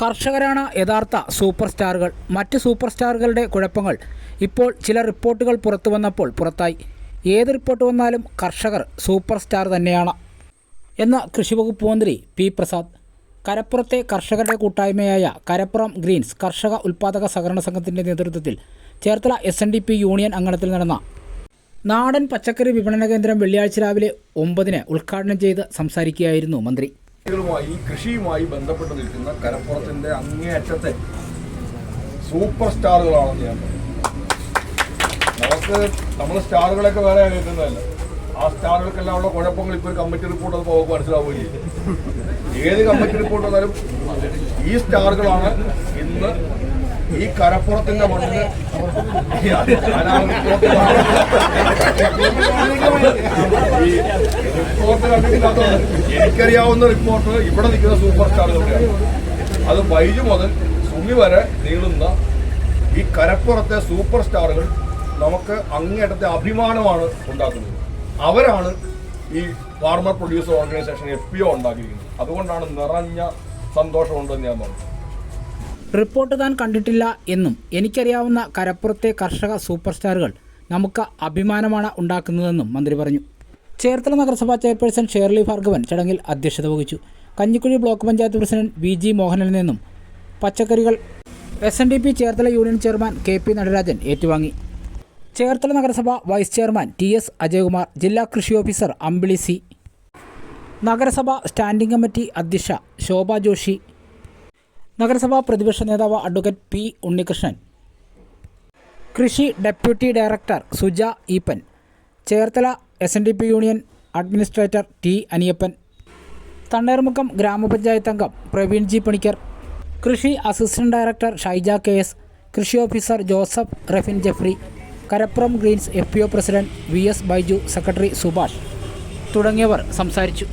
കർഷകരാണ് യഥാർത്ഥ സൂപ്പർ സ്റ്റാറുകൾ മറ്റ് സൂപ്പർ സ്റ്റാറുകളുടെ കുഴപ്പങ്ങൾ ഇപ്പോൾ ചില റിപ്പോർട്ടുകൾ പുറത്തു വന്നപ്പോൾ പുറത്തായി. ഏത് റിപ്പോർട്ട് വന്നാലും കർഷകർ സൂപ്പർ സ്റ്റാർ തന്നെയാണ്. കൃഷി കൃഷിവകുപ്പ് മന്ത്രി പി പ്രസാദ്. കരപ്പുറത്തെ കർഷകരുടെ കൂട്ടായ്മയായ കരപ്പുറം ഗ്രീൻസ് കർഷക ഉൽപ്പാദക സഹകരണ സംഘത്തിന്റെ നേതൃത്വത്തിൽ Cherthala S N D P union അങ്കണത്തിൽ നടന്ന നാടൻ പച്ചക്കറി വിപണന കേന്ദ്രം വെള്ളിയാഴ്ച രാവിലെ ഒമ്പതിന് ഉദ്ഘാടനം ചെയ്ത് സംസാരിക്കുകയായിരുന്നു മന്ത്രി. ുമായി കൃഷിയുമായി ബന്ധപ്പെട്ട് നിൽക്കുന്ന കരപ്പുറത്തിന്റെ അങ്ങേയറ്റത്തെ സൂപ്പർ സ്റ്റാറുകളാണെന്ന് ഞാൻ നമുക്ക് നമ്മൾ സ്റ്റാറുകളൊക്കെ വേറെ കേൾക്കുന്നതല്ല ആ സ്റ്റാറുകൾക്കെല്ലാം ഉള്ള കുഴപ്പങ്ങൾ ഇപ്പോൾ കമ്മിറ്റി റിപ്പോർട്ട് അത് പോകുമ്പോൾ മനസ്സിലാവുകയില്ല? ഏത് കമ്മിറ്റി റിപ്പോർട്ട് വന്നാലും ഈ സ്റ്റാറുകളാണ് ഇന്ന് ഈ കരപ്പുറത്തിന്റെ മണ്ണിന് ഞാനാണ് റിപ്പോർട്ട് എനിക്കറിയാവുന്ന റിപ്പോർട്ട് ഇവിടെ നിൽക്കുന്ന സൂപ്പർ സ്റ്റാറുകളുടെയാണ് അത് ബൈജു മുതൽ സുമി വരെ നീളുന്ന ഈ കരപ്പുറത്തെ സൂപ്പർ സ്റ്റാറുകൾ നമുക്ക് അങ്ങേയറ്റത്തെ അഭിമാനമാണ് ഉണ്ടാക്കുന്നത്. അവരാണ് ഈ farmer producer organisation F P O ഉണ്ടാക്കിയിരിക്കുന്നത്. അതുകൊണ്ടാണ് നിറഞ്ഞ സന്തോഷമുണ്ടെന്ന് ഞാൻ പറഞ്ഞു. റിപ്പോർട്ട് താൻ കണ്ടിട്ടില്ല എന്നും എനിക്കറിയാവുന്ന കരപ്പുറത്തെ കർഷക സൂപ്പർ സ്റ്റാറുകൾ നമുക്ക് അഭിമാനമാണ് ഉണ്ടാക്കുന്നതെന്നും മന്ത്രി പറഞ്ഞു. ചേർത്തല നഗരസഭാ ചെയർപേഴ്സൺ ഷേർലി ഭാർഗവൻ ചടങ്ങിൽ അധ്യക്ഷത വഹിച്ചു. Kanjikuzhy block panchayat president V G മോഹനിൽ നിന്നും പച്ചക്കറികൾ S N D P Cherthala union chairman K P Natarajan ഏറ്റുവാങ്ങി. ചേർത്തല നഗരസഭ vice chairman T S Ajayakumar ജില്ലാ കൃഷി ഓഫീസർ അമ്പിളി സി. നഗരസഭ സ്റ്റാൻഡിംഗ് കമ്മിറ്റി അധ്യക്ഷ ശോഭ ജോഷി. നഗരസഭാ പ്രതിപക്ഷ നേതാവ് അഡ്വക്കേറ്റ് പി ഉണ്ണികൃഷ്ണൻ. കൃഷി deputy director Suja Eappen. Cherthala S N D P union administrator T Aniyappan. Thanneermukkom ഗ്രാമപഞ്ചായത്ത് അംഗം പ്രവീൺ ജി പണിക്കർ. കൃഷി assistant director Shaija K S. കൃഷി officer Joseph Rufin Jeffrey. Karappuram greens F P O president V S Baiju secretary Subhash തുടങ്ങിയവർ സംസാരിച്ചു.